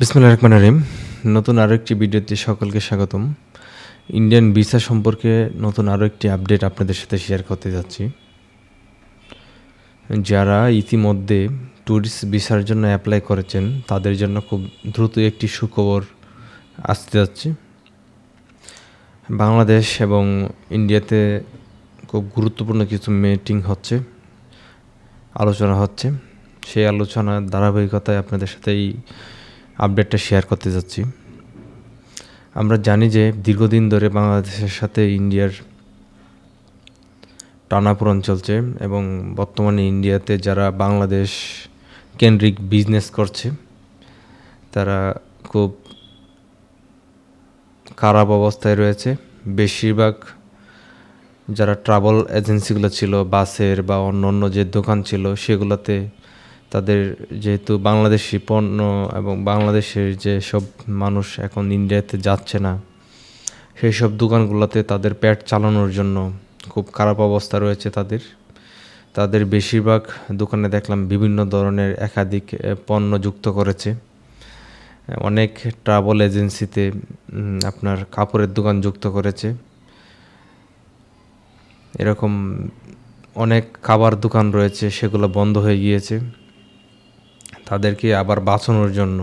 বিসমুল্লাহ রহমান রহিম। নতুন আরও একটি ভিডিওতে সকলকে স্বাগতম। ইন্ডিয়ান ভিসা সম্পর্কে নতুন আরও একটি আপডেট আপনাদের সাথে শেয়ার করতে যাচ্ছি। যারা ইতিমধ্যে ট্যুরিস্ট ভিসার জন্য অ্যাপ্লাই করেছেন, তাদের জন্য খুব দ্রুত একটি সুখবর আসতে যাচ্ছে। বাংলাদেশ এবং ইন্ডিয়াতে খুব গুরুত্বপূর্ণ কিছু মিটিং হচ্ছে, আলোচনা হচ্ছে। সেই আলোচনার ধারাবাহিকতায় আপনাদের সাথে এই আপডেটটা শেয়ার করতে যাচ্ছি। আমরা জানি যে দীর্ঘদিন ধরে বাংলাদেশের সাথে ইন্ডিয়ার টানাপোড়ন চলছে এবং বর্তমানে ইন্ডিয়াতে যারা বাংলাদেশ কেন্দ্রিক বিজনেস করছে, তারা খুব খারাপ অবস্থায় রয়েছে। বেশিরভাগ যারা ট্রাভেল এজেন্সিগুলো ছিল, বাসের বা অন্য অন্য যে দোকান ছিল, সেগুলোতে তাদের যেহেতু বাংলাদেশি পণ্য এবং বাংলাদেশের যে সব মানুষ এখন ইন্ডিয়াতে যাচ্ছে না, সেই সব দোকানগুলোতে তাদের পেট চালানোর জন্য খুব খারাপ অবস্থা রয়েছে তাদের। তাদের বেশিরভাগ দোকানে দেখলাম বিভিন্ন ধরনের একাধিক পণ্য যুক্ত করেছে। অনেক ট্রাভেল এজেন্সিতে আপনার কাপড়ের দোকান যুক্ত করেছে। এরকম অনেক খাবার দোকান রয়েছে, সেগুলো বন্ধ হয়ে গিয়েছে। তাদেরকে আবার বাঁচানোর জন্য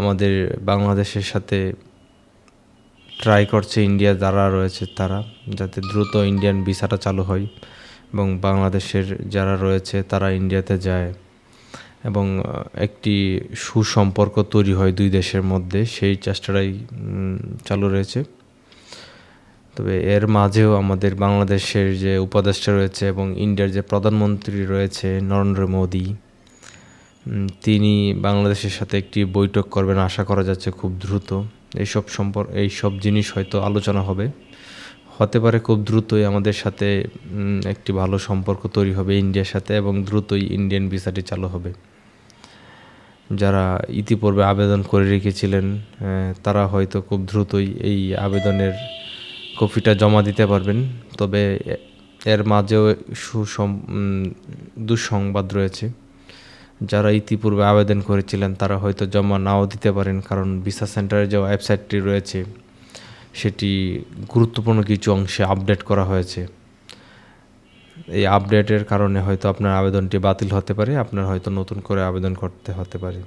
আমাদের বাংলাদেশের সাথে ট্রাই করছে ইন্ডিয়া যারা রয়েছে তারা, যাতে দ্রুত ইন্ডিয়ান ভিসাটা চালু হয় এবং বাংলাদেশের যারা রয়েছে তারা ইন্ডিয়াতে যায় এবং একটি সুসম্পর্ক তৈরি হয় দুই দেশের মধ্যে, সেই চেষ্টাটাই চালু রয়েছে। তবে এর মাঝেও আমাদের বাংলাদেশের যে উপদেষ্টা রয়েছে এবং ইন্ডিয়ার যে প্রধানমন্ত্রী রয়েছে নরেন্দ্র মোদী তিনি বাংলাদেশের সাথে একটি বৈঠক করবেন, আশা করা যাচ্ছে খুব দ্রুত। এইসব সম্পর্ক এইসব জিনিস হয়তো আলোচনা হবে। হতে পারে খুব দ্রুতই আমাদের সাথে একটি ভালো সম্পর্ক তৈরি হবে ইন্ডিয়ার সাথে এবং দ্রুতই ইন্ডিয়ান ভিসাটি চালু হবে। যারা ইতিপূর্বে আবেদন করে রেখেছিলেন তারা হয়তো খুব দ্রুতই এই আবেদনের কপিটা জমা দিতে পারবেন। তবে এর মাঝেও সুসম দুঃসংবাদ রয়েছে। যারা ইতিপূর্বে আবেদন করেছিলেন, তারা হয়তো জমা নাও দিতে পারেন, কারণ ভিসা সেন্টারের যে ওয়েবসাইটটি রয়েছে, সেটি গুরুত্বপূর্ণ কিছু অংশে আপডেট করা হয়েছে। এই আপডেটের কারণে হয়তো আপনার আবেদনটি বাতিল হতে পারে, আপনার হয়তো নতুন করে আবেদন করতে হতে পারে।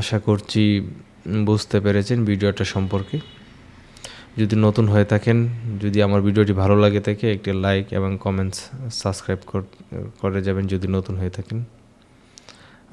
আশা করছি বুঝতে পেরেছেন ভিডিওটা সম্পর্কে। যদি নতুন হয়ে থাকেন, যদি আমার ভিডিওটি ভালো লাগে থাকে, একটি লাইক এবং কমেন্টস সাবস্ক্রাইব করে যাবেন যদি নতুন হয়ে থাকেন।